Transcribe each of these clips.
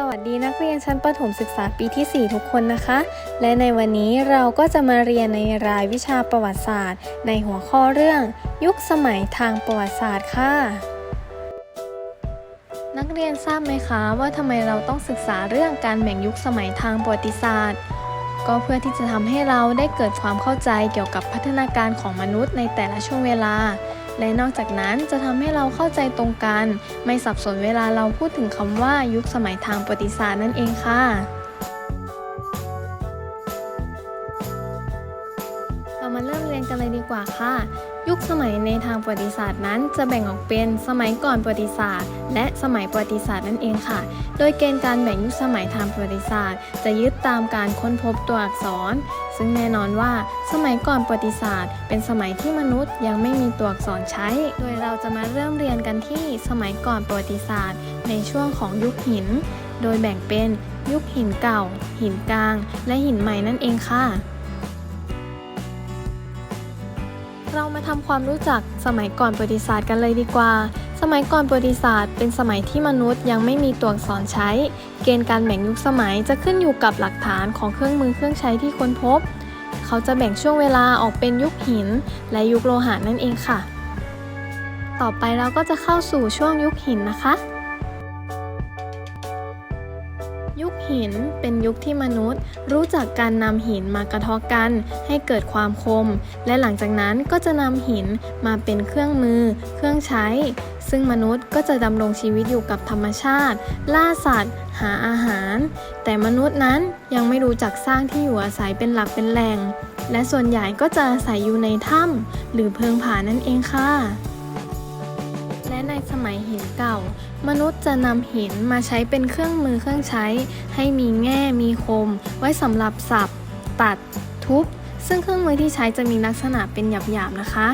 สวัสดีนักเรียนชั้นประถมศึกษาปีที่ 4 ทุกคนนะคะ และในวันนี้เราก็จะมาเรียนในรายวิชาประวัติศาสตร์ ในหัวข้อเรื่อง ยุคสมัยทางประวัติศาสตร์ค่ะ นักเรียนทราบไหมคะว่าทำไมเราต้องศึกษาเรื่องการแบ่งยุคสมัยทางประวัติศาสตร์ ก็เพื่อที่จะทำให้เราได้เกิดความเข้าใจเกี่ยวกับพัฒนาการของมนุษย์ในแต่ละช่วงเวลา และนอกจากนั้นจะทำให้เราเข้าใจตรงกัน ไม่สับสนเวลาเราพูดถึงคำว่ายุคสมัยทางประวัติศาสตร์นั่นเองค่ะ เลยดีกว่าค่ะ ยุคสมัยในทางประวัติศาสตร์นั้นจะแบ่งออกเป็นสมัยก่อนประวัติศาสตร์ และสมัยประวัติศาสตร์นั่นเองค่ะ โดยเกณฑ์การแบ่งยุคสมัยทางประวัติศาสตร์ จะยึดตามการค้นพบตัวอักษร ซึ่งแน่นอนว่าสมัยก่อนประวัติศาสตร์ เป็นสมัยที่มนุษย์ยังไม่มีตัวอักษรใช้ โดยเราจะมาเริ่มเรียนกันที่สมัยก่อนประวัติศาสตร์ ในช่วงของยุคหิน โดยแบ่งเป็นยุคหินเก่า หินกลาง และหินใหม่นั่นเองค่ะ เรามาทำความรู้จักสมัยก่อนประวัติศาสตร์กันเลยดีกว่า สมัยก่อนประวัติศาสตร์เป็นสมัยที่มนุษย์ยังไม่มีตัวอักษรใช้ เกณฑ์การแบ่งยุคสมัยจะขึ้นอยู่กับหลักฐานของเครื่องมือเครื่องใช้ที่ค้นพบ เขาจะแบ่งช่วงเวลาออกเป็นยุคหิน และยุคโลหะนั่นเองค่ะ ต่อไปเราก็จะเข้าสู่ช่วงยุคหินนะคะ ยุคหินเป็นยุคที่มนุษย์ รู้จักการนำหินมากระทาะกัน ให้เกิดความคม และหลังจากนั้นก็จะนำหินมาเป็นเครื่องมือ เครื่องใช้ ซึ่งมนุษย์ก็จะดำรงชีวิตอยู่กับธรรมชาติ ล่าสัตว์ หาอาหาร แต่มนุษย์นั้นยังไม่รู้จักสร้างที่อยู่อาศัยเป็นหลักเป็นแหล่ง และส่วนใหญ่ก็จะอาศัยอยู่ในถ้ำหรือเพิงผานั่นเองค่ะ และในสมัยหินเก่า มนุษย์จะนำหินมาใช้เป็นเครื่องมือเครื่องใช้ ให้มีแง่มีคม ไว้สำหรับสับ ตัด ทุบ ซึ่งเครื่องมือที่ใช้จะมีลักษณะเป็นหยาบๆนะคะ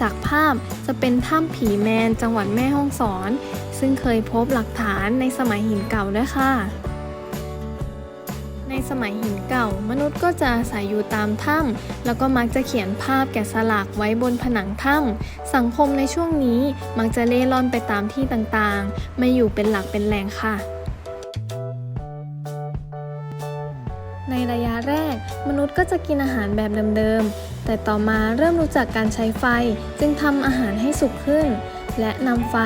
จากภาพจะเป็นถ้ำผีแมนจังหวัดแม่ฮ่องสอน ซึ่งเคยพบหลักฐานในสมัยหินเก่าด้วยค่ะ สมัยหินเก่า มนุษย์ก็จะอาศัยอยู่ตามถ้ำแล้วก็มักจะเขียนภาพแกะสลักไว้บนผนังถ้ำสังคมในช่วงนี้มักจะเล่ร่อนไปตามที่ต่างๆ ไม่อยู่เป็นหลักเป็นแหล่งค่ะในระยะแรก มนุษย์ก็จะกินอาหารแบบเดิมๆ แต่ต่อมาเริ่มรู้จักการใช้ไฟ จึงทำอาหารให้สุกขึ้น และนำไฟ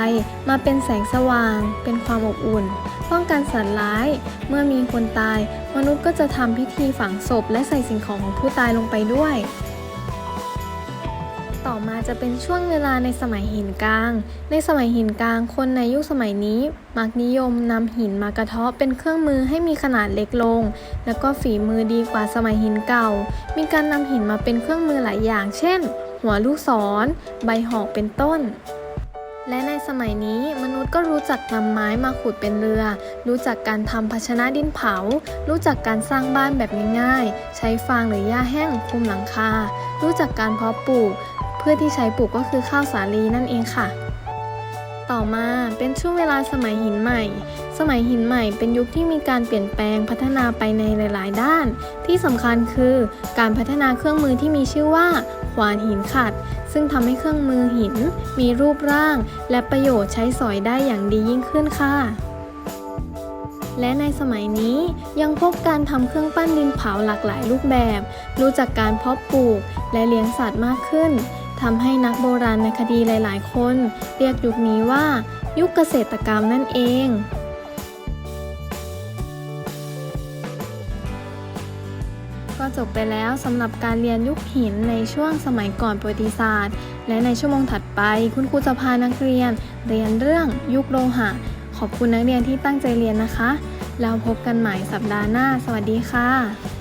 มาเป็นแสงสว่าง เป็นความอบอุ่น ป้องกันสัตว์ร้าย เมื่อมีคนตาย มนุษย์ก็จะทำพิธีฝังศพ และใส่สิ่งของของผู้ตายลงไปด้วย ต่อมาจะเป็นช่วงเวลาในสมัยหินกลาง ในสมัยหินกลาง คนในยุคสมัยนี้ มักนิยมนำหินมากระเทาะเป็นเครื่องมือให้มีขนาดเล็กลง แล้วก็ฝีมือดีกว่าสมัยหินเก่า มีการนำหินมาเป็นเครื่องมือหลายอย่าง เช่น หัวลูกศร ใบหอกเป็นต้น และในสมัยนี้มนุษย์ก็รู้จักนำไม้มาขุดเป็นเรือ รู้จักการทำภาชนะดินเผา รู้จักการสร้างบ้านแบบง่ายๆ ใช้ฟางหรือหญ้าแห้งคลุมหลังคา รู้จักการเพาะปลูก เพื่อที่ใช้ปลูกก็คือข้าวสาลีนั่นเองค่ะ ต่อมาเป็นช่วงเวลาสมัยหินใหม่ สมัยหินใหม่เป็นยุคที่มีการเปลี่ยนแปลงพัฒนาไปในหลาย ๆ ด้าน ที่สำคัญคือการพัฒนาเครื่องมือที่มีชื่อว่าขวานหินขัด ซึ่งทำให้เครื่องมือหิน มีรูปร่าง และประโยชน์ใช้สอยได้อย่างดียิ่งขึ้นค่ะและในสมัยนี้ยังพบการทำเครื่องปั้นดินเผาหลากหลายรูปแบบ รู้จักการเพาะปลูกและเลี้ยงสัตว์มากขึ้น ทำให้นักโบราณในคดีหลาย ๆ คน เรียกยุคนี้ว่า ยุคเกษตรกรรมนั่นเองก็จบไปแล้วสำหรับการเรียนยุคหินในช่วงสมัยก่อนประวัติศาสตร์ และในชั่วโมงถัดไป คุณครูจะพานักเรียน เรียนเรื่องยุคโลหะ ขอบคุณนักเรียนที่ตั้งใจเรียนนะคะ แล้วพบกันใหม่สัปดาห์หน้า สวัสดีค่ะ